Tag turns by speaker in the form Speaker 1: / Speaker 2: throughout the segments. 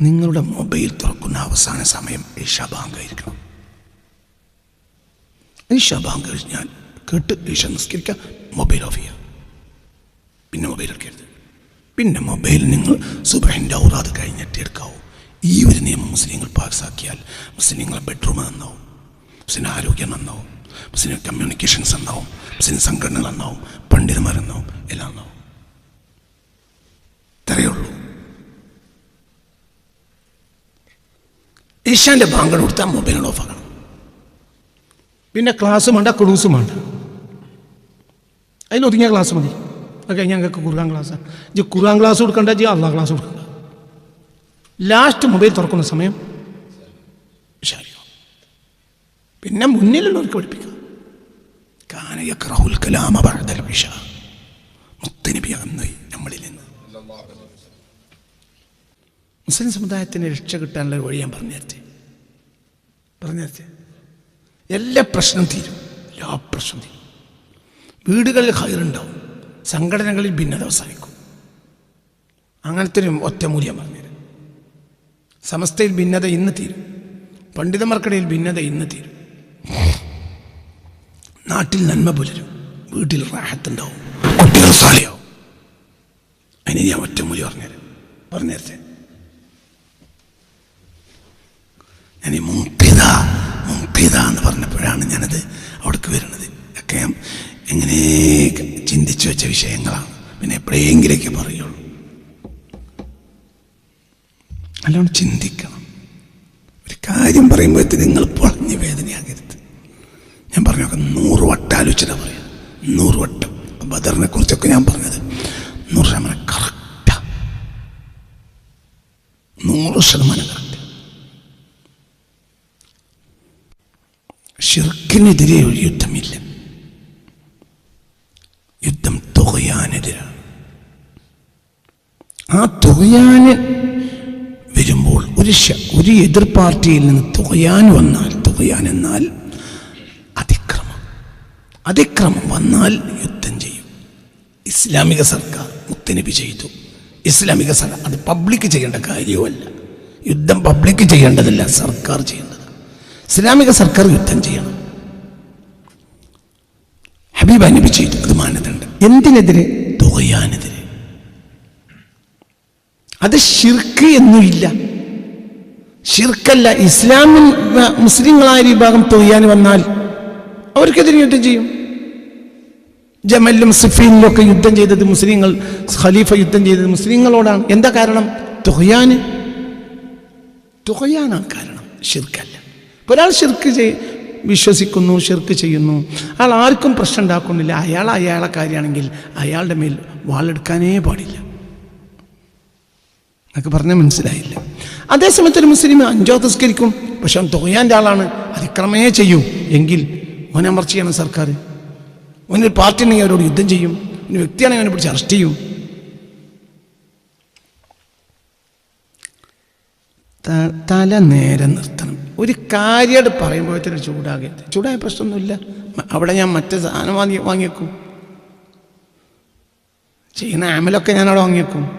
Speaker 1: നിങ്ങളുടെ മൊബൈൽ തുറക്കുന്ന അവസാന സമയം ഈശാ ബാങ്ക് ആയിരിക്കണം. ഈശാ ബാങ്ക് കഴിഞ്ഞാൽ കേട്ട് ഈശ നിസ്കരിക്കുക മൊബൈൽ ഓഫ് ചെയ്യുക പിന്നെ മൊബൈൽ എടുക്കരുത് പിന്നെ മൊബൈൽ നിങ്ങൾ സുബഹിന്റെ ഔറാത് കഴിഞ്ഞിട്ട് എടുക്കാവൂ. ഈ ഒരു നിയമം മുസ്ലിങ്ങൾ പാസ്സാക്കിയാൽ മുസ്ലിങ്ങളെ ബെഡ്റൂം നന്നാവും. മുസ്ലിം ആരോഗ്യം നന്നാവും. മുസ്ലിം കമ്മ്യൂണിക്കേഷൻസ് നന്നാവും. മുസ്ലിം സംഘടനകൾ നന്നാവും. പണ്ഡിതന്മാർ നന്നാവും. എല്ലാം നന്നാവും. ഇത്രയേ ഉള്ളൂ. ഈശാന്റെ ബാങ്ക് കൊടുത്താൽ മൊബൈൽ ഓഫ് ആകണം. പിന്നെ ക്ലാസ് വേണ്ട ക്ലൂസും വേണ്ട. അതിലൊതുങ്ങിയ ക്ലാസ് മതി. അത് കഴിഞ്ഞ് ഞങ്ങൾക്ക് ഖുർആൻ ക്ലാസ്സാണ് ജി ഖുർആൻ ക്ലാസ് കൊടുക്കണ്ട ജി അള്ളാഹ് ക്ലാസ് കൊടുക്കണ്ട. ലാസ്റ്റ് മൊബൈൽ തുറക്കുന്ന സമയം പിന്നെ മുന്നിലുള്ളവർക്ക് പഠിപ്പിക്കുക റഹുൽ കലാമ മുസ്ലിം സമുദായത്തിന് രക്ഷ കിട്ടാനുള്ള വഴി ഞാൻ പറഞ്ഞു തരട്ടെ? പറഞ്ഞു തരട്ടെ? എല്ലാ പ്രശ്നം തീരും. എല്ലാ പ്രശ്നം തീരും. വീടുകളിൽ ഹൈറുണ്ടാവും. സംഘടനകളിൽ ഭിന്നത അവസാനിക്കും. അങ്ങനത്തെ ഒരു ഒറ്റമൂല്യം പറഞ്ഞുതരാം സമസ്തയിൽ ഭിന്നത ഇന്ന് തീരും. പണ്ഡിതന്മാർക്കിടയിൽ ഭിന്നത ഇന്ന് തീരും. നാട്ടിൽ നന്മ പുലരും. വീട്ടിൽ റാഹത്തുണ്ടാവും. കുട്ടികൾ സാലിയാവും. അതിന് ഞാൻ ഒറ്റമൂലി പറഞ്ഞുതരാം പറഞ്ഞു തരട്ടെ ഞാൻ ഈ മുംപിത മുങ്കിത എന്ന് പറഞ്ഞപ്പോഴാണ് ഞാനത് അവിടേക്ക് വരുന്നത്. ഒക്കെ എങ്ങനെ ചിന്തിച്ചു വെച്ച വിഷയങ്ങളാണ്. പിന്നെ എപ്പോഴെങ്കിലൊക്കെ പറയുള്ളൂ. നല്ലോണം ചിന്തിക്കണം. ഒരു കാര്യം പറയുമ്പോഴത്തേക്ക് നിങ്ങൾ പൊളഞ്ഞ് വേദനയാകരുത് ഞാൻ പറഞ്ഞൊക്കെ നൂറ് വട്ടം ആലോചിച്ചിട്ടാ പറയാം നൂറ് വട്ടം ബദറിനെ കുറിച്ചൊക്കെ ഞാൻ പറഞ്ഞത് നൂറ് ശതമാനം കറക്റ്റാ നൂറ് ശതമാനം കറക്റ്റ് ഷിർക്കിനെതിരെ ഒരു യുദ്ധമില്ല. യുദ്ധം തുകയാനെതിരാണ് ആ തുകയാന് വരുമ്പോൾ ഒരു ഒരു എതിർ പാർട്ടിയിൽ നിന്ന് തുകയാൻ വന്നാൽ തുകയാൻ എന്നാൽ അതിക്രമം. അതിക്രമം വന്നാൽ യുദ്ധം ചെയ്യും. ഇസ്ലാമിക സർക്കാർ മുത്തനബി ചെയ്തു. ഇസ്ലാമിക സർക്കാർ അത് പബ്ലിക് ചെയ്യേണ്ട കാര്യവുമല്ല. യുദ്ധം പബ്ലിക് ചെയ്യേണ്ടതല്ല സർക്കാർ ചെയ്യേണ്ടത്. ഇസ്ലാമിക സർക്കാർ യുദ്ധം ചെയ്യണം. ഹബീബ നബി ചെയ്തു അത് മാനദണ്ഡം. എന്തിനെതിരെ? തുകയാനെതിരെ. അത് ഷിർക്ക് എന്നുമില്ല ഷിർക്കല്ല ഇസ്ലാമിൽ മുസ്ലിങ്ങളായ വിഭാഗം തുകയാൻ വന്നാൽ അവർക്കെതിരെ യുദ്ധം ചെയ്യും. ജമലിലും സിഫീനിലും ഒക്കെ യുദ്ധം ചെയ്തത് മുസ്ലിങ്ങൾ ഖലീഫ യുദ്ധം ചെയ്തത് മുസ്ലിങ്ങളോടാണ്. എന്താ കാരണം? തുകയാന്. തുകയാനാണ് കാരണം. ഷിർക്കല്ല ഒരാൾ ഷിർക്ക് ചെയ് വിശ്വസിക്കുന്നു ഷിർക്ക് ചെയ്യുന്നു. അയാൾ ആർക്കും പ്രശ്നം ഉണ്ടാക്കുന്നില്ല. അയാൾ അയാളെ കാര്യമാണെങ്കിൽ അയാളുടെ മേൽ വാളെടുക്കാനേ പാടില്ല. എന്നൊക്കെ പറഞ്ഞാൽ മനസ്സിലായില്ല. അതേസമയത്ത് ഒരു മുസ്ലിം അഞ്ചോ തസ്കരിക്കും പക്ഷെ അവൻ തോയാന്റെ ആളാണ്. അതിക്രമേ ചെയ്യൂ. എങ്കിൽ ഓനമർച്ച ചെയ്യണം സർക്കാർ. ഓനൊരു പാർട്ടി ഉണ്ടെങ്കിൽ അവരോട് യുദ്ധം ചെയ്യും. ഒരു വ്യക്തിയാണെങ്കിൽ അവനെ പിടിച്ച് അറസ്റ്റ് ചെയ്യും. തല നേരെ നിർത്തണം. ഒരു കാര്യമായിട്ട് പറയുമ്പോഴത്തേനും ചൂടാകരുത് ചൂടായ പ്രശ്നമൊന്നുമില്ല. അവിടെ ഞാൻ മറ്റേ സാധനം വാങ്ങി വാങ്ങിയേക്കും. ചെയ്യുന്ന ആമലൊക്കെ ഞാൻ അവിടെ വാങ്ങിയേക്കും.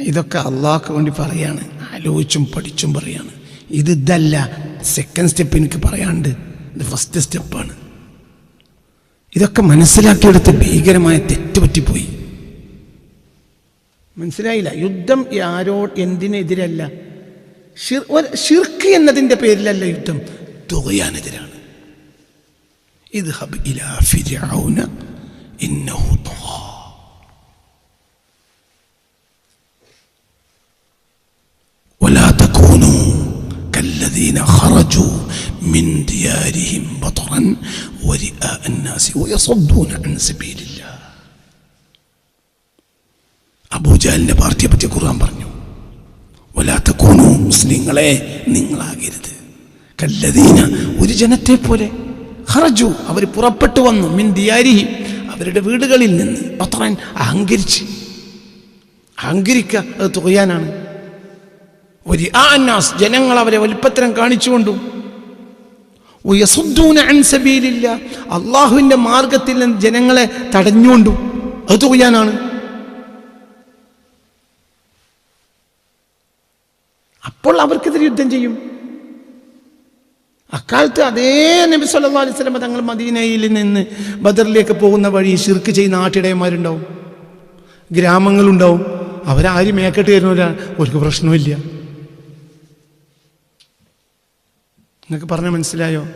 Speaker 1: ഇതൊക്കെ അള്ളാഹ്ക്ക് വേണ്ടി പറയാണ്. ആലോചിച്ചും പഠിച്ചും പറയാണ്. ഇത് ഇതല്ല. സെക്കൻഡ് സ്റ്റെപ്പ് എനിക്ക് പറയാണ്ട് ഇത് ഫസ്റ്റ് സ്റ്റെപ്പാണ് ഇതൊക്കെ മനസ്സിലാക്കിയെടുത്ത് ഭീകരമായ തെറ്റ് പറ്റിപ്പോയി. മനസ്സിലായില്ല. യുദ്ധം ആരോ എന്തിനെതിരല്ല. ഷിർക്ക് എന്നതിൻ്റെ പേരിലല്ല യുദ്ധം തുകയാനെതിരാണ് ഇത് ഹബ് ഇലാ ഫിർഔന ഇന്നഹു തുഗാ. ولا تكونوا كالذين خرجوا من ديارهم بطرا ورئاء الناس ويصدون عن سبيل الله അബൂജാലിന്റെ പാർട്ടിയെ പറ്റി ഖുർആൻ പറഞ്ഞു വലാത്തക്കോണു മുസ്ലിങ്ങളെ നിങ്ങളാകരുത്. കല്ലദീന ഒരു ജനത്തെ പോലെ ഹറജു അവർ പുറപ്പെട്ടു വന്നു. മിൻ ദിയാരിഹി അവരുടെ വീടുകളിൽ നിന്ന് പത്രൻ അഹങ്കരിച്ച്. അഹങ്കരിക്കുക അത് തുകയാനാണ്. ഒരു ആ അന്നാസ് ജനങ്ങൾ അവരെ വലിപ്പത്തരം കാണിച്ചുകൊണ്ടും. അള്ളാഹുവിന്റെ മാർഗത്തിൽ നിന്ന് ജനങ്ങളെ തടഞ്ഞുകൊണ്ടും. അത് തുകയാനാണ്. അപ്പോൾ അവർക്കെതിരെ യുദ്ധം ചെയ്യും. അക്കാലത്ത് അതേ നബി സല്ലാ അലൈഹി തങ്ങൾ മദീനയിൽ നിന്ന് ബദറിലേക്ക് പോകുന്ന വഴി ഷിർക്ക് ചെയ്യുന്ന ആട്ടിടയന്മാരുണ്ടാവും. ഗ്രാമങ്ങളുണ്ടാവും. അവരാരും മേക്കെട്ട് തരുന്നവരാണ് ഒരു പ്രശ്നമില്ല നിങ്ങൾക്ക് പറഞ്ഞ മനസ്സിലായോ?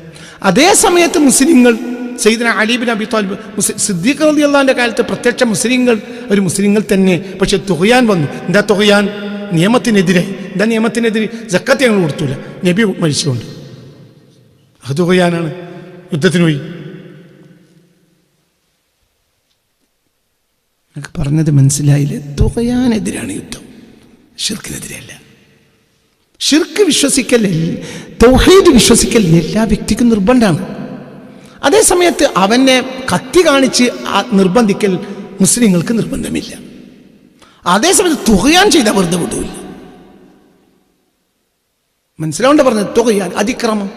Speaker 1: അതേ സമയത്ത് മുസ്ലിങ്ങൾ സയ്യിദ്ന അലീബിൻ അബി താലിബ് സിദ്ദീഖ് റളി അള്ളാഹിന്റെ കാലത്ത് പ്രത്യക്ഷ മുസ്ലിങ്ങൾ ഒരു മുസ്ലിങ്ങൾ തന്നെ. പക്ഷെ തുകയാൻ വന്നു. എന്താ തുകയാൻ നിയമത്തിനെതിരെ എന്താ നിയമത്തിനെതിരെ? ജക്കത്ത് ഞങ്ങൾ കൊടുത്തൂല. നബി മരിച്ചുകൊണ്ട്. അത് തുകയാനാണ് യുദ്ധത്തിന് പോയി. പറഞ്ഞത് മനസ്സിലായില്ലേ? തുകയാനെതിരാണ് യുദ്ധം. ഷിർക്കിനെതിരെയല്ല. ഷിർക്ക് വിശ്വസിക്കൽ തൗഹീദ് വിശ്വസിക്കൽ എല്ലാ വ്യക്തിക്കും നിർബന്ധമാണ്. അതേ സമയത്ത് അവനെ കത്തി കാണിച്ച് നിർബന്ധിക്കൽ മുസ്ലിങ്ങൾക്ക് നിർബന്ധമില്ല. അതേസമയത്ത് തുകയാൻ ചെയ്താൽ വെറുതെ വിടൂല്ല മനസ്സിലാവേണ്ട പറഞ്ഞത് തുകയാൻ അതിക്രമം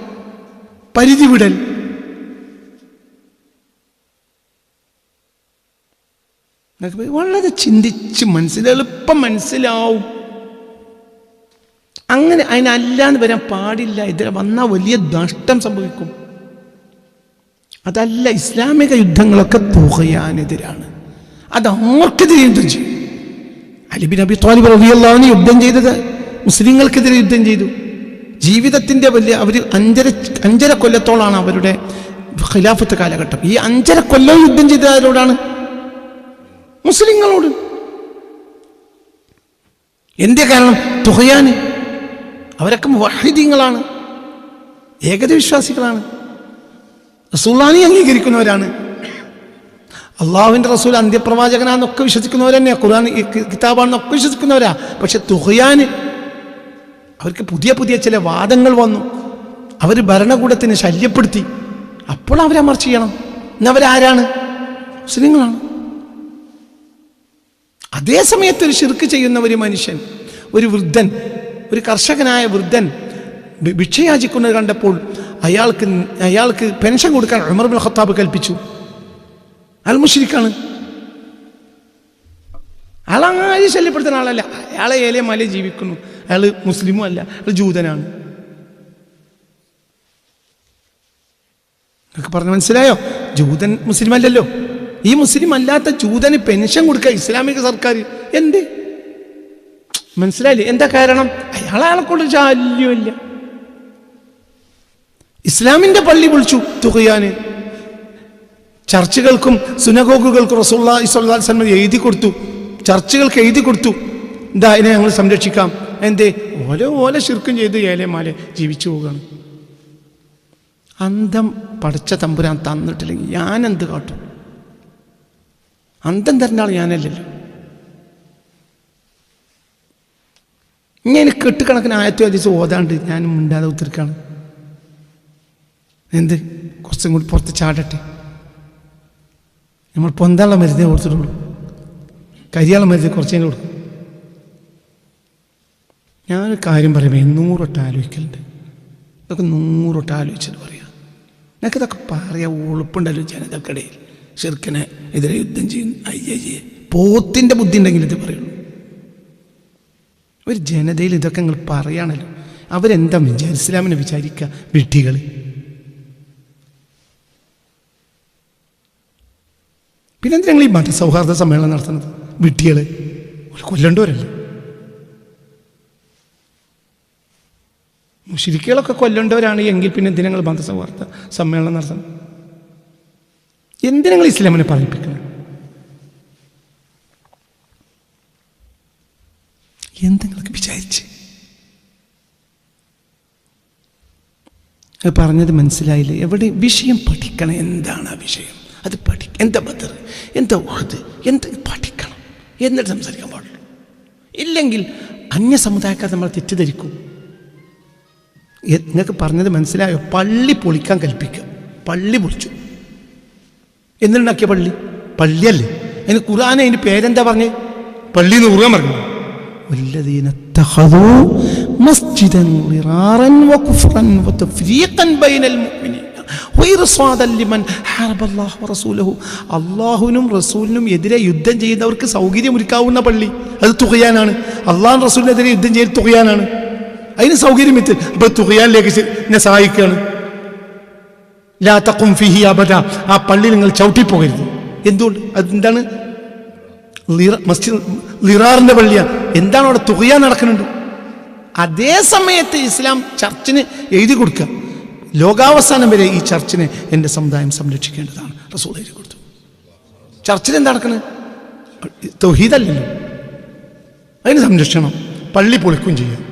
Speaker 1: പരിധി വിടൽ വളരെ ചിന്തിച്ച് മനസ്സിൽ എളുപ്പം മനസ്സിലാവും. അങ്ങനെ അതിനല്ലാന്ന് വരാൻ പാടില്ല. ഇതിൽ വന്നാൽ വലിയ നഷ്ടം സംഭവിക്കും. അതല്ല ഇസ്ലാമിക യുദ്ധങ്ങളൊക്കെ തുകയാനെതിരാണ്. അത് ആർക്കെതിരെ യുദ്ധം ചെയ്യും? അലിബിൻ അബി താലിബ് റളിയല്ലാഹുവിന് യുദ്ധം ചെയ്തത് മുസ്ലിങ്ങൾക്കെതിരെ യുദ്ധം ചെയ്തു. ജീവിതത്തിന്റെ വലിയ അവർ അഞ്ചര അഞ്ചര കൊല്ലത്തോളാണ് അവരുടെ ഖിലാഫത്ത് കാലഘട്ടം. ഈ അഞ്ചര കൊല്ലം യുദ്ധം ചെയ്ത ആരോടാണ് മുസ്ലിങ്ങളോട്. എന്തേ കാരണം? തുഹയാന്. അവരൊക്കെ വഹിദീങ്ങളാണ് ഏകതവിശ്വാസികളാണ് റസൂള്ളാനി അംഗീകരിക്കുന്നവരാണ്. അള്ളാഹുവിന്റെ റസൂൽ അന്ത്യപ്രവാചകനാന്നൊക്കെ വിശ്വസിക്കുന്നവർ തന്നെയാണ് ഖുർആൻ കിതാബാണെന്നൊക്കെ വിശ്വസിക്കുന്നവരാ. പക്ഷെ തുഹയാന് അവർക്ക് പുതിയ പുതിയ ചില വാദങ്ങൾ വന്നു. അവർ ഭരണകൂടത്തിനെ ശല്യപ്പെടുത്തി. അപ്പോൾ അവരെ അമർ ചെയ്യണം. എന്നവരാരാണ് മുസ്ലിങ്ങളാണ്. അതേ സമയത്ത് ഒരു ശിർക്ക് ചെയ്യുന്ന ഒരു മനുഷ്യൻ ഒരു വൃദ്ധൻ ഒരു കർഷകനായ വൃദ്ധൻ ഭിക്ഷയാചിക്കുന്നത് കണ്ടപ്പോൾ അയാൾക്ക് അയാൾക്ക് പെൻഷൻ കൊടുക്കാൻ ഉമർ ബിൻ ഖത്താബ് കൽപ്പിച്ചു. അയാൾ മുഷിരിക്കാണ്. അയാൾ അങ്ങനെ ശല്യപ്പെടുത്തുന്ന ആളല്ല. അയാളെ ഏലേ മല ജീവിക്കുന്നു. അയാൾ മുസ്ലിമും അല്ല. അയാൾ ജൂതനാണ്. നിങ്ങൾക്ക് പറഞ്ഞ മനസ്സിലായോ? ജൂതൻ മുസ്ലിം അല്ലല്ലോ. ഈ മുസ്ലിം അല്ലാത്ത ജൂതന് പെൻഷൻ കൊടുക്കുക ഇസ്ലാമിക സർക്കാർ. എന്ത്? മനസ്സിലായില്ലേ? എന്താ കാരണം? അയാൾ അയാളെ കൊണ്ട് ശല്യമില്ല. ഇസ്ലാമിന്റെ പള്ളി വിളിച്ചു തുകയാന് ചർച്ചുകൾക്കും സുനഗോഗുകൾക്കും റസൂല്ലാ സന്മ എഴുതി കൊടുത്തു. ചർച്ചുകൾക്ക് എഴുതി കൊടുത്തു. എന്താ അതിനെ ഞങ്ങൾ സംരക്ഷിക്കാം? എന്തേ? ഓല ഓല ശിർക്കും ചെയ്ത് ഏലെ മാലെ ജീവിച്ചു പോവുകയാണ്. അന്തം പഠിച്ച തമ്പുരാൻ തന്നിട്ടില്ലെങ്കിൽ ഞാൻ എന്ത് കാട്ടും? അന്തം തരുന്ന ആൾ ഞാനല്ലല്ലോ. ഇങ്ങനെ കെട്ടുകണക്കിന് ആയത്തോ അതിച്ച് ഓതാണ്ട് ഞാൻ മിണ്ടാതെ ഉത്തിരിക്കാണ് എന്ത്? കുറച്ചും കൂടി പുറത്ത് ചാടട്ടെ. നമ്മൾ പൊന്തള്ള മരുന്നേ കൊടുത്തിട്ടുള്ളൂ. കരിയാള മരുന്ന് കുറച്ചേ കൊടുക്കും. ഞാനൊരു കാര്യം പറയുമ്പോൾ നൂറൊട്ട് ആലോചിക്കലുണ്ട്. ഇതൊക്കെ നൂറൊട്ട് ആലോചിച്ചിട്ട് പറയാം. എന്നൊക്കെ ഇതൊക്കെ പറയാൻ ഉളുപ്പുണ്ടല്ലോ ജനതക്കിടയിൽ ചെറുക്കനെ എതിരെ യുദ്ധം ചെയ്യുന്നു അയ്യയ്യേ പോത്തിന്റെ ബുദ്ധി ഉണ്ടെങ്കിൽ ഇത് പറയുള്ളൂ. ഒരു ജനതയിൽ ഇതൊക്കെ നിങ്ങൾ പറയാണല്ലോ. അവരെന്താ വിചാരിക്കുക ഇസ്ലാമിനെ വിചാരിക്കുക വിട്ടികൾ പിന്നെ എന്തിനാ ഈ ഈ സൗഹാർദ്ദ സമ്മേളനം നടത്തുന്നത്? വിട്ടികൾ കൊല്ലണ്ടവരല്ലേ? മുഷിരിക്കുകളൊക്കെ കൊല്ലേണ്ടവരാണ് എങ്കിൽ പിന്നെ എന്തിനാ നിങ്ങൾ മതസൗഹാർദ്ദ സമ്മേളനം നടത്തണം എന്തിനാ നിങ്ങൾ ഇസ്ലാമിനെ പറയിപ്പിക്കണം? എന്തെങ്കിലൊക്കെ വിചാരിച്ച്? പറഞ്ഞത് മനസ്സിലായില്ലേ? എവിടെ വിഷയം പഠിക്കണം? എന്താണ് ആ വിഷയം? അത് പഠി എന്താ ബദർ എന്താ ഉഹദ്? എന്ത് പഠിക്കണം? എന്നിട്ട് സംസാരിക്കാൻ പാടില്ല ഇല്ലെങ്കിൽ അന്യ സമുദായക്കാർ നമ്മൾ തെറ്റിദ്ധരിക്കും. നിങ്ങൾക്ക് പറഞ്ഞത് മനസ്സിലായോ? പള്ളി പൊളിക്കാൻ കൽപ്പിക്കുക. പള്ളി പൊളിച്ചു. എന്നിട്ടുണ്ടാക്കിയ പള്ളി? പള്ളിയല്ലേ? അതിന് ഖുർആൻ അതിന്റെ പേരെന്താ പറഞ്ഞേ? പള്ളി എന്ന് ഉറുകാൻ പറഞ്ഞു മസ്ജിദൻ വകുഫ്റൻ വതഫ്രീഖൻ ബൈനൽ മുഅ്മിനീൻ. അള്ളാഹുനും റസൂലിനും എതിരെ യുദ്ധം ചെയ്യുന്നവർക്ക് സൗകര്യമൊരുക്കാവുന്ന പള്ളി. അത് തുകയാനാണ് അള്ളാഹു റസൂലിനെതിരെ യുദ്ധം ചെയ്ത് തുകയാനാണ് അതിന് സൗകര്യം എത്തി അപ്പൊ തുകയാനിലേക്ക് എന്നെ സഹായിക്കുകയാണ്. ലാത്തക്കും ഫിഹി അബദ. ആ പള്ളി നിങ്ങൾ ചവിട്ടിപ്പോകരുത്. എന്തുകൊണ്ട്? അതെന്താണ്? മസ്ജിദ് ലിറാറിന്റെ പള്ളിയാണ് എന്താണ് അവിടെ തുകയാൻ നടക്കുന്നുണ്ട്? അതേ സമയത്ത് ഇസ്ലാം ചർച്ചിന് എഴുതി കൊടുക്കുക. ലോകാവസാനം വരെ ഈ ചർച്ചിനെ എന്റെ സമുദായം സംരക്ഷിക്കേണ്ടതാണ്. റസൂൽ എഴുതി കൊടുത്തു. ചർച്ചിൽ എന്താ നടക്കുന്നത് തൊഹീദല്ലല്ലോ. അതിന് സംരക്ഷണം. പള്ളി പൊളിക്കും ചെയ്യാം.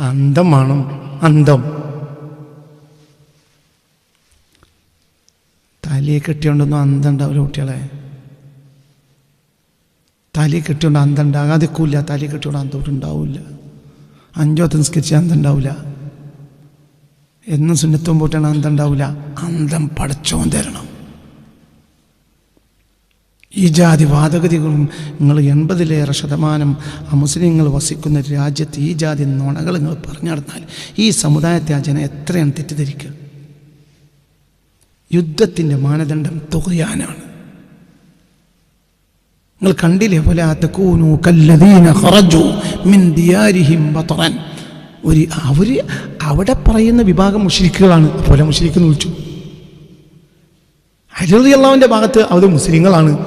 Speaker 1: അന്തം വേണം. അന്തം. തലയെ കെട്ടിയോണ്ടൊന്നും അന്തം ഉണ്ടാവില്ല കുട്ടികളെ. തലയെ കെട്ടിയോണ്ട് അന്തം തലയെ കെട്ടിയോണ്ട് അന്തം ഉണ്ടാവില്ല. അഞ്ചോ സംസ്കരിച്ച് അന്തം ഉണ്ടാവില്ല. എന്നും സുന്നത്തും പോട്ടാണ് അന്തം ഉണ്ടാവില്ല അന്തം പടച്ചോൻ തരണം. ഈ ജാതി വാദഗതികളും നിങ്ങൾ എൺപതിലേറെ ശതമാനം മുസ്ലിങ്ങൾ വസിക്കുന്ന രാജ്യത്ത് ഈ ജാതി നുണകൾ നിങ്ങൾ പറഞ്ഞു നടന്നാൽ ഈ സമുദായത്തെ ആ ജനം എത്രയാണ് തെറ്റിദ്ധരിക്കുക? യുദ്ധത്തിന്റെ മാനദണ്ഡം തുകയാനാണ്. നിങ്ങൾ കണ്ടില്ലേ പോലെ തകൂനു കല്ലദീന ഖറജു മിൻ ദിയാരിഹിം ബതറൻ ഒരു അവർ അവിടെ പറയുന്ന വിഭാഗം മുഷരിക്കുകളാണ്. പോലെ മുഷ്രിക്ക് എന്ന് വിളിച്ചു. ഹരിറി അള്ളാവിന്റെ ഭാഗത്ത് അവർ മുസ്ലിങ്ങളാണ്.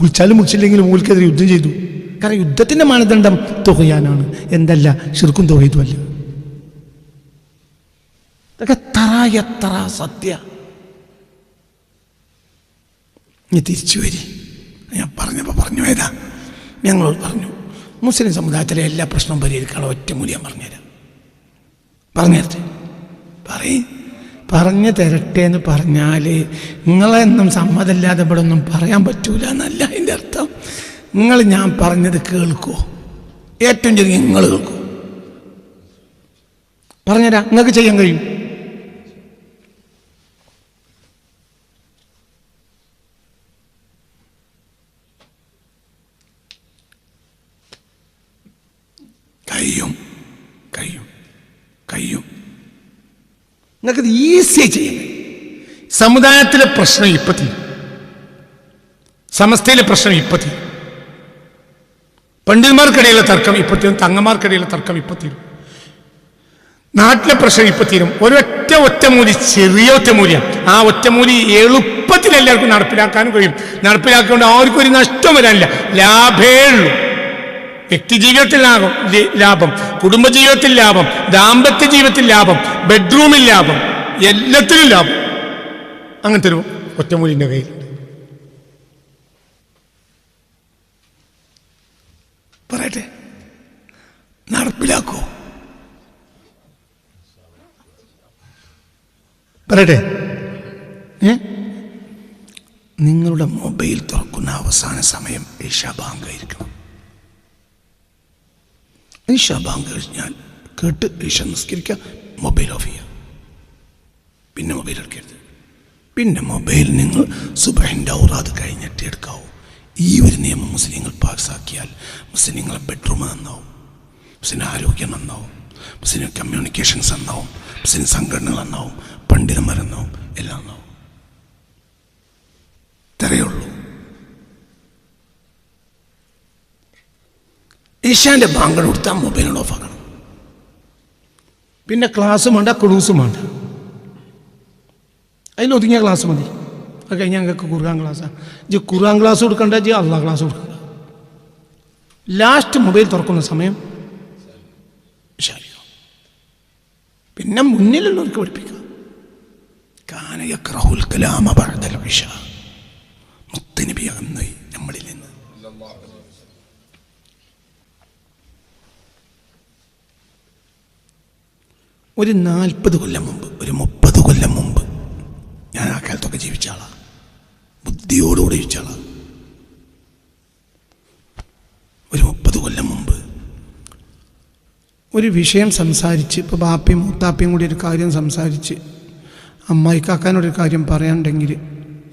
Speaker 1: വിളിച്ചാലും വിളിച്ചില്ലെങ്കിലും മൂൽക്കെതിരെ യുദ്ധം ചെയ്തു. കാരണം യുദ്ധത്തിന്റെ മാനദണ്ഡം തുകയാനാണ് എന്തല്ല? ശിർക്കും തുകയതുമല്ല ഇതൊക്കെ തറ എത്ര സത്യ? നീ തിരിച്ചു വരി. ഞാൻ പറഞ്ഞപ്പോൾ പറഞ്ഞു ഏതാ? ഞങ്ങളോട് പറഞ്ഞു മുസ്ലിം സമുദായത്തിലെ എല്ലാ പ്രശ്നവും പരിഹരിക്കാനുള്ള ഒറ്റ മൂല്യം പറഞ്ഞുതരാം. പറഞ്ഞു തരട്ടെ പറയും. പറഞ്ഞു തരട്ടെ എന്ന് പറഞ്ഞാൽ നിങ്ങളെന്നും സമ്മതമില്ലാതെ ഇവിടെ ഒന്നും പറയാൻ പറ്റൂല എന്നല്ല അതിന്റെ അർത്ഥം. നിങ്ങൾ ഞാൻ പറഞ്ഞത് കേൾക്കുമോ ഏറ്റവും ചെറിയ നിങ്ങൾ കേൾക്കൂ. പറഞ്ഞുതരാം നിങ്ങൾക്ക് ചെയ്യാൻ കഴിയും കഴിയും കഴിയും നിങ്ങൾക്കത് ഈസി ചെയ്യുന്നത്. സമുദായത്തിലെ പ്രശ്നം ഇപ്പൊ തീരും. സമസ്തയിലെ പ്രശ്നം ഇപ്പൊ തീരും. പണ്ഡിതന്മാർക്കിടയിലെ തർക്കം ഇപ്പൊ തീരും. തങ്ങന്മാർക്കിടയിലെ തർക്കം ഇപ്പൊ തീരും. നാട്ടിലെ പ്രശ്നം ഇപ്പൊ തീരും. ഒരൊറ്റ ഒറ്റമൂലി ചെറിയ ഒറ്റമൂലിയാണ് ആ ഒറ്റമൂലി എളുപ്പത്തിൽ എല്ലാവർക്കും നടപ്പിലാക്കാനും കഴിയും. നടപ്പിലാക്കിക്കൊണ്ട് ആർക്കും ഒരു നഷ്ടം വരാനില്ല. ലാഭേ ഉള്ളൂ. വ്യക്തി ജീവിതത്തിൽ ലാഭം കുടുംബ ലാഭം കുടുംബജീവിതത്തിൽ ലാഭം ദാമ്പത്യ ജീവിതത്തിൽ ലാഭം ബെഡ്റൂമിൽ ലാഭം എല്ലാത്തിലും ലാഭം. അങ്ങനത്തെ ഒരു ഒറ്റമൂലിന്റെ കയ്യിലുണ്ട് പറയട്ടെ. നടപ്പിലാക്കോ? പറയട്ടെ. നിങ്ങളുടെ മൊബൈൽ തുറക്കുന്ന അവസാന സമയം ഇഷാബാങ്കായിരിക്കണം ഈശ ബാങ്ക് കേട്ട് ഈശ നിസ്കരിക്കുക മൊബൈൽ ഓഫ് ചെയ്യുക പിന്നെ മൊബൈൽ എടുക്കരുത്. പിന്നെ മൊബൈൽ നിങ്ങൾ സുബഹിന്റെ ഔറാത് കഴിഞ്ഞിട്ട് എടുക്കാവൂ. ഈ ഒരു നിയമം മുസ്ലിങ്ങൾ പാസ്സാക്കിയാൽ മുസ്ലിങ്ങളെ ബെഡ്റൂം നന്നാവും. മുസ്ലിം ആരോഗ്യം നന്നാവും. മുസ്ലിം കമ്മ്യൂണിക്കേഷൻസ് നന്നാവും. മുസ്ലിം സംഘടനകൾ നന്നാവും. പണ്ഡിതന്മാർ നന്നാവും. എല്ലാം നന്നാവും. ഇത്രയേ ഈശാന്റെ ബാങ്ക് കൊടുത്താൽ മൊബൈൽ ഓഫ് ആക്കണം. പിന്നെ ക്ലാസ്സും വേണ്ട ക്ലൂസും വേണ്ട. അതിലൊതുങ്ങിയ ക്ലാസ് മതി. അത് കഴിഞ്ഞാൽ ഞങ്ങൾക്ക് ഖുർആൻ ക്ലാസ്സാണ് ജി ഖുർആൻ ക്ലാസ് കൊടുക്കണ്ട ജി അള്ളാഹ് ക്ലാസ് കൊടുക്കണ്ട. ലാസ്റ്റ് മൊബൈൽ തുറക്കുന്ന സമയം പിന്നെ മുന്നിലുള്ളവർക്ക് പഠിപ്പിക്കുക കാനയക്രഹുൽ കലാമ ഇശാ മുത്തനബി അന്ന് നമ്മളിൽ നിന്ന് ഒരു നാൽപ്പത് കൊല്ലം മുമ്പ് ഒരു മുപ്പത് കൊല്ലം മുമ്പ് ഞാൻ ആ കാലത്തൊക്കെ ജീവിച്ച ആളാണ് ബുദ്ധിയോടുകൂടി ജീവിച്ച ആളാണ് ഒരു മുപ്പത് കൊല്ലം മുമ്പ് ഒരു വിഷയം സംസാരിച്ച് ഇപ്പോൾ ബാപ്പയും മുത്താപ്പയും കൂടി ഒരു കാര്യം സംസാരിച്ച് അമ്മായിക്കാക്കാനോടൊരു കാര്യം പറയാനുണ്ടെങ്കിൽ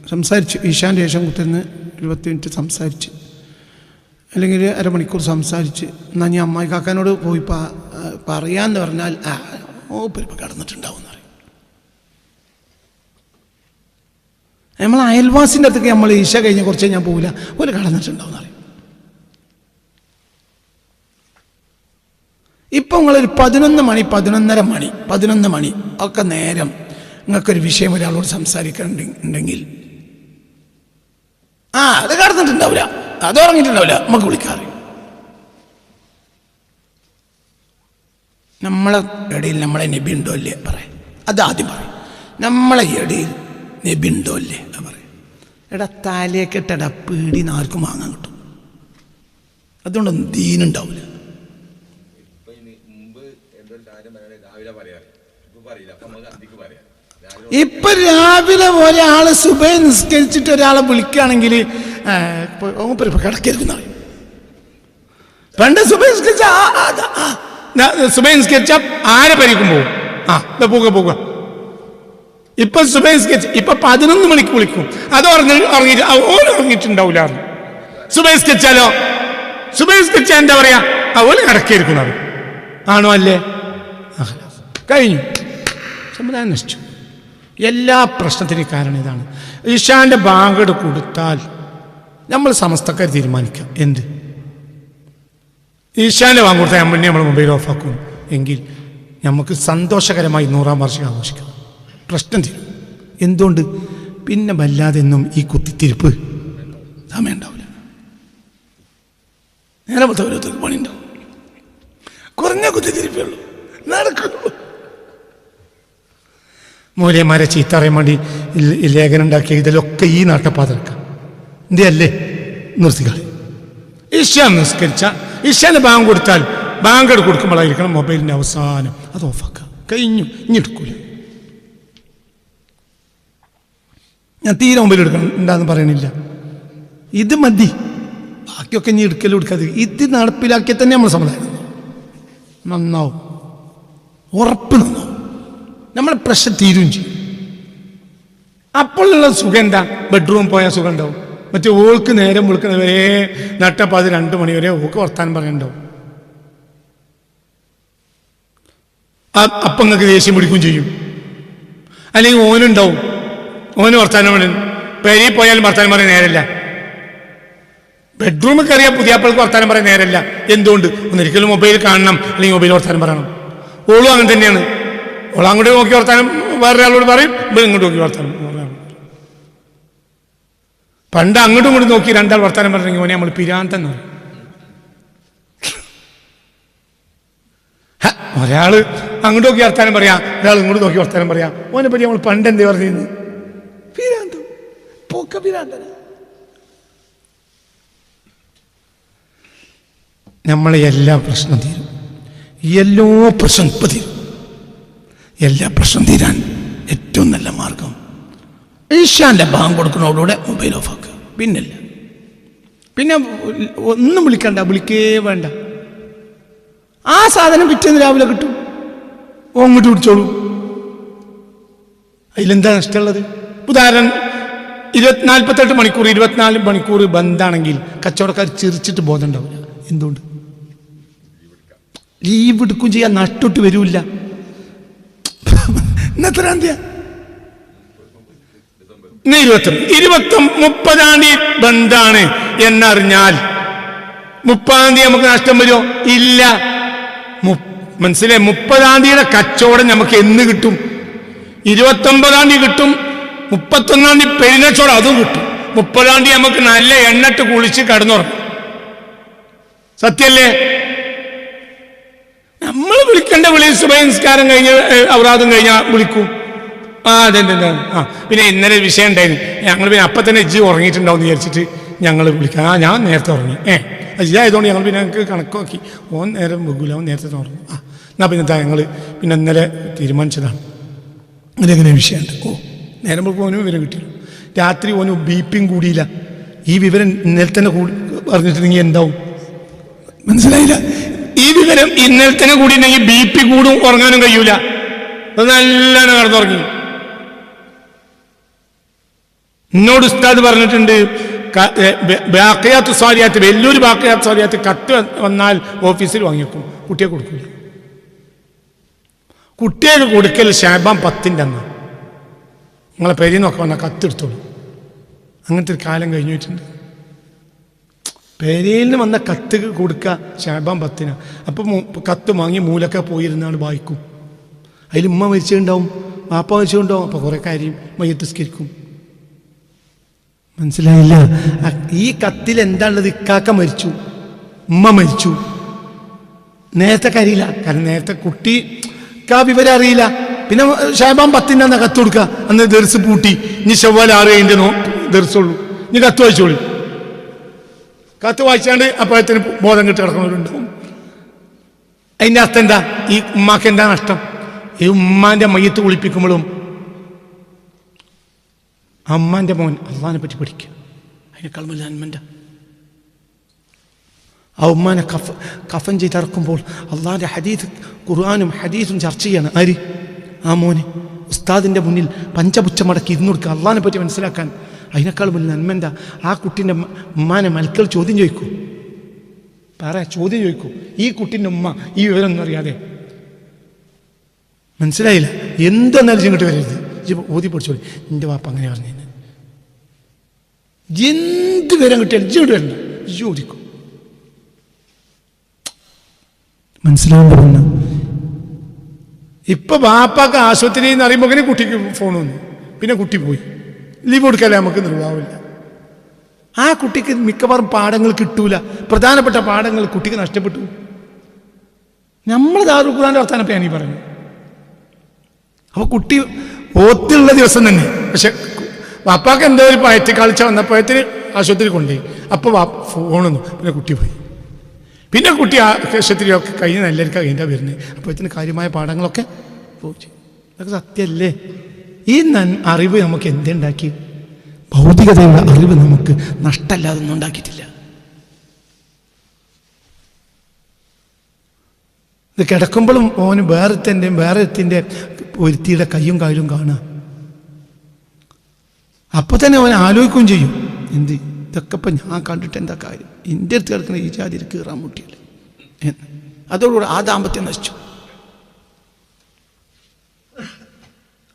Speaker 1: സംസാരിച്ച് ഈശാന്റെ ശേഷം കുത്തുന്ന ഇരുപത്തി മിനിറ്റ് സംസാരിച്ച് അല്ലെങ്കിൽ അരമണിക്കൂർ സംസാരിച്ച് എന്നാൽ ഞാൻ അമ്മായിക്കാക്കാനോട് പോയി പറയാമെന്ന് പറഞ്ഞാൽ ആ ഓ പെരുപ്പം കടന്നിട്ടുണ്ടാവും എന്ന് പറയും. നമ്മൾ അയൽവാസിന്റെ അടുത്തേക്ക് നമ്മൾ ഈശ കഴിഞ്ഞ് കുറച്ച് ഞാൻ പോവില്ല. ഒരു കടന്നിട്ടുണ്ടാവും എന്ന് പറയും. ഇപ്പം നിങ്ങളൊരു പതിനൊന്ന് മണി പതിനൊന്നര മണി പതിനൊന്ന് മണി ഒക്കെ നേരം നിങ്ങൾക്കൊരു വിഷയം ഒരാളോട് സംസാരിക്കണമെങ്കിൽ ആ അത് കടന്നിട്ടുണ്ടാവില്ല. അത് ഉറങ്ങിയിട്ടുണ്ടാവില്ല. നമുക്ക് വിളിക്കാറ്. നമ്മളെ ഇടയിൽ നമ്മളെ നബി ഉണ്ടോ അല്ലേ പറയാം. അത് ആദ്യം പറയും. നമ്മളെ ഇടയിൽ നബി ഉണ്ടോ അല്ലേ എന്ന് പറയും. എടാ താലേക്കെട്ടടാ പീടിന്ന് ആർക്കും വാങ്ങാൻ കിട്ടും. അതുകൊണ്ടൊന്നും ദീനുണ്ടാവില്ല
Speaker 2: ഇപ്പൊ രാവിലെ
Speaker 1: ഒരാൾ സുബൈ നിസ്കരിച്ചിട്ട് ഒരാളെ വിളിക്കുകയാണെങ്കിൽ കിടക്കരുതെന്ന് പറയും. പണ്ട് സുബൈ നിസ്കരിച്ച സുബൈ നിസ്കരിച്ച ആരെ പരിക്കും പോകും ആ ദാ പോക പോക ഇപ്പൊ സുബൈ നിസ്കരിച്ച് ഇപ്പൊ പതിനൊന്ന് മണിക്ക് വിളിക്കും. അത് ഉറങ്ങി ഉറങ്ങിയിട്ട് ഓന് ഉറങ്ങിയിട്ടുണ്ടാവില്ല സുബൈ നിസ്കരിച്ചാലോ സുബൈ നിസ്കരിച്ചാ എന്താ പറയാ? ആ ഓൽ കിടക്കായിരിക്കും ആണോ അല്ലേ? കഴിഞ്ഞു. സമുദായം നശിച്ചു. എല്ലാ പ്രശ്നത്തിനും കാരണം ഇതാണ്. ഈശാന്റെ ബാങ്കട് കൊടുത്താൽ നമ്മൾ സമസ്തക്കാർ തീരുമാനിക്കാം. എന്ത്? ഈശാന്റെ ബാങ്ക് ഞാൻ മുന്നേ നമ്മൾ മൊബൈൽ ഓഫാക്കും. എങ്കിൽ നമുക്ക് സന്തോഷകരമായി നൂറാം വാർഷികം ആഘോഷിക്കാം. പ്രശ്നം തീരും. എന്തുകൊണ്ട്? പിന്നെ വല്ലാതെ എന്നും ഈ കുത്തിത്തിരിപ്പ്. സമയം ഉണ്ടാവില്ല നേരെ പത്ത് ഓരോരുത്തർക്ക് പണി ഉണ്ടാവും കുറഞ്ഞ കുത്തിത്തിരിപ്പേ ഉള്ളൂ. നടക്കുള്ളൂ മൂലയന്മാരെ ചീത്ത അറിയാൻ വേണ്ടി ലേഖനം ഉണ്ടാക്കിയ ഇതിലൊക്കെ ഈ നാട്ടപ്പാതക്കാം എന്തേ അല്ലേ നിർത്തിക്കളി ഈശ്വരം നിസ്കരിച്ച ഈശാന് ബാങ്ക് കൊടുത്താൽ ബാങ്ക് കൊടുക്കുമ്പോഴായിരിക്കണം മൊബൈലിന്റെ അവസാനം. അത് ഓഫാക്കുക. കഴിഞ്ഞു. ഇനി എടുക്കൂല. ഞാൻ തീരെ മൊബൈൽ എടുക്കണം. ഉണ്ടാന്ന് പറയണില്ല. ഇത് മതി. ബാക്കിയൊക്കെ ഇനി എടുക്കലും എടുക്കാതെ. ഇത് നടപ്പിലാക്കിയ തന്നെ നമ്മൾ സമുദായം. നന്നാവും. ഉറപ്പ് നന്നാവും. നമ്മളെ പ്രശ്നം തീരും ചെയ്യും. അപ്പോഴുള്ള സുഖം എന്താ? ബെഡ്റൂം പോയാൽ സുഖം ഉണ്ടാവും. മറ്റേ ഓൾക്ക് നേരം വിളിക്കണ നട്ടപ്പാത് രണ്ട് മണിവരെ ഓക്ക് വർത്താനം പറയണ്ടാവും. അപ്പങ്ങൾക്ക് ദേഷ്യം പിടിക്കുകയും ചെയ്യും. അല്ലെങ്കിൽ ഓനുണ്ടാവും. ഓന് വർത്താനം പറയും പെരി പോയാലും വർത്താനം പറയാൻ നേരല്ല. ബെഡ്റൂമിൽ കയറിയാൽ പുതിയ ആപ്പിൾക്ക് വർത്താനം പറയാൻ നേരല്ല. എന്തുകൊണ്ട്? ഒന്നൊരിക്കലും മൊബൈൽ കാണണം. അല്ലെങ്കിൽ മൊബൈൽ വർത്താനം പറയണം. ഓളും അങ്ങനെ തന്നെയാണ്. ഓൾ അങ്ങോട്ട് നോക്കി വർത്താനം വേറൊരാളോട് പറയും. ഇവർ ഇങ്ങോട്ട് നോക്കി വർത്താനം പറയും. പണ്ട് അങ്ങോട്ടും ഇങ്ങോട്ടും നോക്കി രണ്ടാൾ വർത്താനം പറഞ്ഞെങ്കിൽ ഓനെ നമ്മൾ പിരാന്തൻ ഒരാൾ അങ്ങോട്ട് നോക്കി വർത്താനം പറയാം ഒരാൾ ഇങ്ങോട്ട് നോക്കി വർത്താനം പറയാം. ഓനെ പറ്റി നമ്മൾ പണ്ട് എന്തേ പറഞ്ഞിരുന്നു? പിരാന്തം. പോക്ക പിരാന്തന. നമ്മളെ എല്ലാ പ്രശ്നം തീരും. എല്ലാ പ്രശ്നം ഇപ്പൊ തീരും. എല്ലാ പ്രശ്നം തീരാൻ ഏറ്റവും നല്ല മാർഗം. ഈശാന്റെ ഭാഗം കൊടുക്കുന്നതോടുകൂടെ മൊബൈൽ ഓഫ് പിന്നില്ല. പിന്നെ ഒന്നും വിളിക്കണ്ട വിളിക്കേ വേണ്ട. ആ സാധനം പിറ്റേന്ന് രാവിലെ കിട്ടും. ഓ അങ്ങോട്ട് പിടിച്ചോളൂ. അതിലെന്താ നഷ്ടമുള്ളത്? ഉദാഹരണം ഇരുപത്തി നാൽപ്പത്തെട്ട് മണിക്കൂർ ഇരുപത്തിനാല് മണിക്കൂർ ബന്ധാണെങ്കിൽ കച്ചവടക്കാർ ചിരിച്ചിട്ട് ബോധം ഉണ്ടാവില്ല എന്തുകൊണ്ട്? ലീവ് എടുക്കും ചെയ്യാൻ നഷ്ടോട്ട് വരൂല്ല. ഇന്നെത്രാം ഇരുപത്തി ഇരുപത്തി മുപ്പതാം തീയതി ബന്ധാണ് എന്നറിഞ്ഞാൽ മുപ്പതാം തീയതി നമുക്ക് നഷ്ടം വരുമോ? ഇല്ല. മനസ്സിലായി മുപ്പതാം തീയതിയുടെ കച്ചവടം നമുക്ക് എന്ന് കിട്ടും? ഇരുപത്തൊമ്പതാം തീയതി കിട്ടും. മുപ്പത്തൊന്നാം തീയതി പെരുന്നച്ചോടം അതും കിട്ടും. മുപ്പതാം തീയതി നമുക്ക് നല്ല എണ്ണട്ട് കുളിച്ച് കടന്നുറങ്ങും. സത്യല്ലേ നമ്മൾ വിളിക്കേണ്ട വിളി സുബഹംസ്കാരം കഴിഞ്ഞ് അവരാദം കഴിഞ്ഞാൽ വിളിക്കും. ആ അതെ അതെ ആ പിന്നെ ഇന്നലെ വിഷയം ഉണ്ടായിരുന്നു. ഞങ്ങൾ പിന്നെ അപ്പം തന്നെ ജി ഉറങ്ങിയിട്ടുണ്ടാവും വിചാരിച്ചിട്ട് ഞങ്ങൾ വിളിക്കാം ആ ഞാൻ നേരത്തെ ഉറങ്ങി. ഏ ആയതുകൊണ്ട് ഞങ്ങൾ പിന്നെ ഞങ്ങൾക്ക് കണക്കാക്കി. ഓൻ നേരം വെക്കൂല ഓൻ നേരത്തെ ഉറങ്ങും. ആ എന്നാൽ പിന്നെ ഞങ്ങൾ പിന്നെ ഇന്നലെ തീരുമാനിച്ചതാണ്. ഇതെങ്ങനെ വിഷയമുണ്ട്? ഓ നേരം വെക്കുമ്പോൾ ഓനും വിവരം കിട്ടിയില്ല. രാത്രി ഓന് ബി കൂടിയില്ല. ഈ വിവരം ഇന്നലെ തന്നെ കൂടി പറഞ്ഞിട്ടുണ്ടെങ്കിൽ എന്താവും? മനസ്സിലായില്ല. ഈ വിവരം ഇന്നലെ തന്നെ കൂടിയിട്ടുണ്ടെങ്കിൽ ബി പി കൂടും ഉറങ്ങാനും കഴിയൂല. അത് നല്ലോണം കിടന്നുറങ്ങി എന്നോട് ഉസ്താദ് പറഞ്ഞിട്ടുണ്ട് ബാക്കയാത്ത് സ്വാരിയാത്ത് വലിയൊരു ബാക്കയാത്ത് സ്വാരിയാത്ത് കത്ത് വന്നാൽ ഓഫീസിൽ വാങ്ങിക്കും കുട്ടിയെ കൊടുക്കില്ല. കുട്ടിയെ കൊടുക്കൽ ശാബാം പത്തിന്റെ അന്ന്. നിങ്ങളെ പെരി നോക്കാൻ വന്നാൽ കത്തെടുത്തോളൂ അങ്ങനത്തെ ഒരു കാലം കഴിഞ്ഞിട്ടുണ്ട്. വെച്ചിട്ടുണ്ട് നിന്ന് വന്ന കത്ത് കൊടുക്കുക ശാബാം പത്തിന്. അപ്പം കത്ത് വാങ്ങി മൂലൊക്കെ പോയിരുന്നാണ് വായിക്കും. അതിൽ ഉമ്മ മരിച്ചിട്ടുണ്ടാവും വാപ്പ മരിച്ചിട്ടുണ്ടാവും അപ്പോൾ കുറേ കാര്യം മയ്യത്തിസ്കരിക്കും മനസ്സിലായില്ല. ഈ കത്തിൽ എന്താണുള്ളത്? ഇക്കാക്ക മരിച്ചു. ഉമ്മ മരിച്ചു. നേരത്തെ കരിയില്ല കാരണം നേരത്തെ കുട്ടി കാ വിവരം അറിയില്ല. പിന്നെ ഷാബാൻ പത്തിന്റെ അന്ന് കത്ത് കൊടുക്കുക. അന്ന് ദർസ് പൂട്ടി. ഇനി ചൊവ്വാൽ ആറ് കഴിഞ്ഞ് നോ ദർസുള്ളൂ. ഇനി കത്ത് വായിച്ചോളൂ. കത്ത് വായിച്ചാണ്ട് അപ്പോഴത്തിന് ബോധം കെട്ട് കിടക്കുന്നവരുണ്ടാവും. അതിന്റെ അർത്ഥം എന്താ? ഈ ഉമ്മാക്ക് എന്താ നഷ്ടം? ഈ ഉമ്മാന്റെ മയ്യത്ത് കുളിപ്പിക്കുമ്പോഴും അമ്മാന്റെ മോൻ അള്ളഹാനെ പറ്റി പഠിക്കുക അതിനേക്കാൾ വലിയ നന്മന്റെ ആ ഉമ്മാനെ കഫ കഫൻ ചെയ്തിറക്കുമ്പോൾ അള്ളാഹിന്റെ ഹദീസ് ഖുർആാനും ഹദീസും ചർച്ച ചെയ്യാണ്. ആര്? ആ മോനെ. ഉസ്താദിന്റെ മുന്നിൽ പഞ്ചപുച്ച മടക്കി ഇരുന്ന് കൊടുക്കുക. അള്ളാഹിനെ പറ്റി മനസ്സിലാക്കാൻ. അതിനേക്കാൾ വലിയ നന്മ എന്താ? ആ കുട്ടീന്റെ ഉമ്മാനെ മലക്കൾ ചോദ്യം ചോദിക്കൂ. പറ ചോദ്യം ചോദിക്കൂ. ഈ കുട്ടീന്റെ ഉമ്മ ഈ വിവരമൊന്നും അറിയാതെ. മനസ്സിലായില്ല? എന്തെന്നാലും ഇങ്ങോട്ട് വരരുത്. ഓതി പഠിച്ചോളി എന്റെ വാപ്പ അങ്ങനെ പറഞ്ഞു എന്ത് വിവരം കിട്ടിയാലും ജീവിതം വരണ്ട. ചോദിക്കും മനസ്സിലാവുന്ന പറഞ്ഞു ഇപ്പൊ ബാപ്പാക്ക് ആശുപത്രി എന്ന് അറിയുമ്പോൾ കുട്ടിക്ക് ഫോൺ വന്നു. പിന്നെ കുട്ടി പോയി. ലീവ് കൊടുക്കാല്ലേ നമുക്ക് നിർവാഹമില്ല. ആ കുട്ടിക്ക് മിക്കവാറും പാഠങ്ങൾ കിട്ടൂല. പ്രധാനപ്പെട്ട പാഠങ്ങൾ കുട്ടിക്ക് നഷ്ടപ്പെട്ടു. നമ്മൾ ദാറുഖുറാന്റെ ഖുറാന്റെ ഈ പറഞ്ഞു അപ്പൊ കുട്ടി ഓത്തിലുള്ള ദിവസം തന്നെ. പക്ഷെ വാപ്പാക്ക് എന്തോ ഒരു പയറ്റ് കളിച്ച വന്നപ്പോഴത്തിന് ആശുപത്രി കൊണ്ടുപോയി. അപ്പോൾ വാ ഫോണൊന്നു പിന്നെ കുട്ടി പോയി. പിന്നെ കുട്ടി ആശുപത്രിയൊക്കെ കഴിഞ്ഞ് നല്ലവർക്ക് കഴിഞ്ഞാൽ വരുന്നത്. അപ്പോഴത്തിന് കാര്യമായ പാഠങ്ങളൊക്കെ പോയി. അതൊക്കെ സത്യമല്ലേ? ഈ നൻ അറിവ് നമുക്ക് എന്തുണ്ടാക്കി? ഭൗതികതയുടെ അറിവ് നമുക്ക് നഷ്ടമല്ലാതെ ഒന്നും ഉണ്ടാക്കിയിട്ടില്ല. ഇത് കിടക്കുമ്പോഴും ഓന് വേറെ വേറെത്തിന്റെയും വേറെ എത്തിന്റെ ഒരുത്തിയുടെ കയ്യും കാലും കാണുക. അപ്പൊ തന്നെ അവൻ ആലോചിക്കുകയും ചെയ്യും. എന്ത്? ഇതൊക്കെ ഇപ്പം ഞാൻ കണ്ടിട്ട് എന്താ കാര്യം? എന്റെ അടുത്ത് കിടക്കുന്ന ഈ ജാതിയിൽ കീറാൻ മുട്ടിയില്ല. എന്ന്. അതോടുകൂടി ആ ദാമ്പത്യം നശിച്ചു.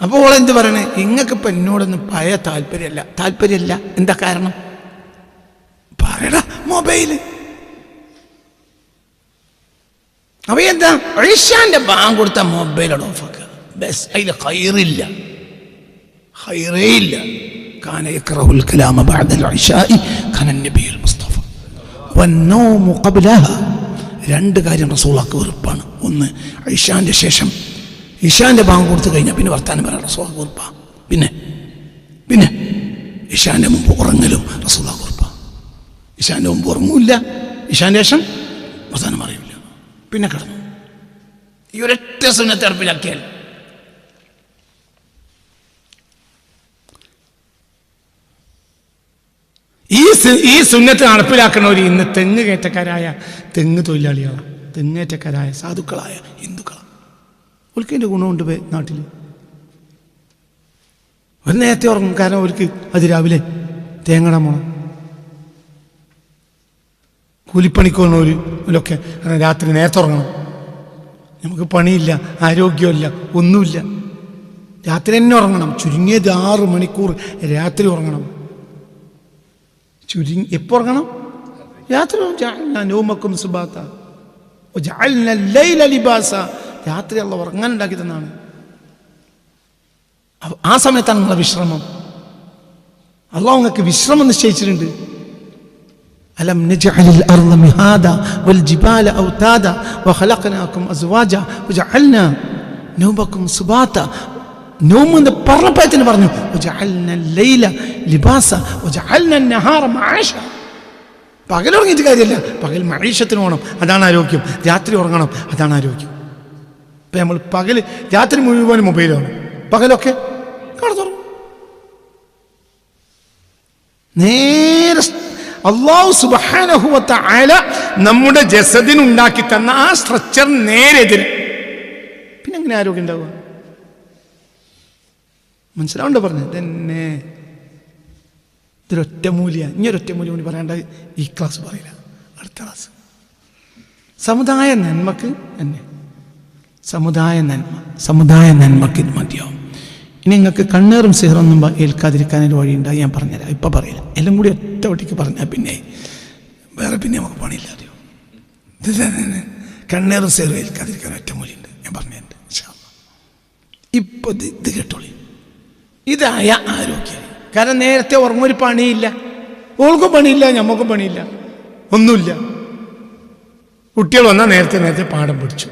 Speaker 1: അപ്പോൾ ഓളെ എന്ത് പറയണേ? ഇങ്ങക്കിപ്പോൾ എന്നോടൊന്നും പഴയ താല്പര്യമല്ല. താല്പര്യമല്ല. എന്താ കാരണം? പറയണ മൊബൈൽ. അപ്പൊ എന്താ? ഐഷാന്റെ ബാങ്ക് കൊടുത്ത മൊബൈലോട് ഓഫാക്കുക. ബസ് അതിൽ ഹൈറില്ല ഹൈറേ ഇല്ല. كان يكره الكلام بعد العشاء كان النبي المصطفى والنوم قبلها രണ്ട് കാര്യം റസൂളാക്ക് വെറുപ്പാണ് ഒന്ന് ഇഷാന്റെ ശേഷം ഇഷാന്റെ ബാങ്ക് കൊടുത്തു കഴിഞ്ഞാൽ പിന്നെ വർത്താനം പറയാം റസൂളാക്ക് വെറുപ്പാ പിന്നെ പിന്നെ ഇഷാന്റെ മുമ്പ് ഉറങ്ങലും റസൂളാക്ക് വെറുപ്പാ ഇഷാന്റെ മുമ്പ് ഉറങ്ങൂല്ല ഇഷാന്റെ ശേഷം വർത്താനം പറയൂല പിന്നെ കിടന്നു ഈ ഒരൊറ്റ സുന്നത്തെ അടുപ്പിലാക്കിയാൽ ഈ സുന്നത്ത് നടപ്പിലാക്കുന്നവർ ഇന്ന് തെങ്ങ് കയറ്റക്കാരായ തെങ്ങ് തൊഴിലാളികളാണ് തെങ്ങേറ്റക്കാരായ സാധുക്കളായ ഹിന്ദുക്കളാണ് ഒരിക്കലിന്റെ ഗുണമുണ്ട് നാട്ടിൽ ഒരു നേരത്തെ ഉറങ്ങും. കാരണം അവർക്ക് അത് രാവിലെ തേങ്ങട പോണം. കൂലിപ്പണിക്കൊന്നവർ ഇതിലൊക്കെ രാത്രി നേരത്തെ ഉറങ്ങണം. നമുക്ക് പണിയില്ല ആരോഗ്യമില്ല ഒന്നുമില്ല. രാത്രി തന്നെ ഉറങ്ങണം. ചുരുങ്ങിയത് ആറ് മണിക്കൂർ രാത്രി ഉറങ്ങണം. ചുരുങ്ങി എപ്പോൾ ഉറങ്ങണം? രാത്രി നോമക്കും സുബാത്ത. രാത്രി അള്ള ഉറങ്ങാൻ ഉണ്ടാക്കി തന്നാണ് ആ സമയത്താണ് നിങ്ങളെ വിശ്രമം. അള്ളാഹ് നിങ്ങൾക്ക് വിശ്രമം നിശ്ചയിച്ചിട്ടുണ്ട്. അലം നജഅലിൽ മിഹാദ വൽ ജിബാല ഔതാദ വഖലഖനാകും അസ്വാജ നോമ്പ് എന്ന് തന്നെ പറഞ്ഞു ലിബാസ പകൽ ഉറങ്ങിയിട്ട് കാര്യമില്ല. പകൽ മഴീഷത്തിന് പോകണം അതാണ് ആരോഗ്യം. രാത്രി ഉറങ്ങണം. അതാണ് ആരോഗ്യം. ഇപ്പം നമ്മൾ പകൽ രാത്രി മുഴുവൻ മൊബൈലാണ് പകലൊക്കെ കടന്നുറങ്ങും. നേരെ അള്ളാഹു സുബാനഹുവത്ത അല നമ്മുടെ ജസദിനുണ്ടാക്കി തന്ന ആ സ്ട്രക്ചർ നേരെതിരെ പിന്നെ എങ്ങനെ ആരോഗ്യം ഉണ്ടാവുക? മനസ്സിലാവണ്ടോ പറഞ്ഞു? തന്നെ ഇതൊരൊറ്റ മൂല്യ. ഇനി ഒരൊറ്റ മൂല്യം കൂടി പറയേണ്ട ഈ ക്ലാസ് പറയില്ല. അടുത്ത ക്ലാസ് സമുദായ നന്മക്ക് തന്നെ സമുദായ നന്മ. സമുദായ നന്മക്ക് ഇത് മതിയാവും. ഇനി നിങ്ങൾക്ക് കണ്ണേറും സിഹറൊന്നും ഏൽക്കാതിരിക്കാനൊരു വഴിയുണ്ടായി ഞാൻ പറഞ്ഞുതരാം. ഇപ്പം പറയില്ല. എല്ലാം കൂടി ഒറ്റ വട്ടിക്ക് പറഞ്ഞാൽ പിന്നെ. വേറെ പിന്നെ നമുക്ക് പണിയില്ല അറിയോ കണ്ണേറും സിഹറും ഏൽക്കാതിരിക്കാൻ ഒറ്റ മൂല്യമുണ്ട്. ഞാൻ പറഞ്ഞിട്ടുണ്ട് ഇപ്പം ഇത് കേട്ടോളി. ഇതായ ആരോഗ്യം. കാരണം നേരത്തെ ഉറങ്ങൊരു പണിയില്ല. ഓൾക്കും പണിയില്ല ഞമ്മക്കും പണിയില്ല. ഒന്നുമില്ല. കുട്ടികൾ വന്നാൽ നേരത്തെ നേരത്തെ പാഠം പഠിച്ചു.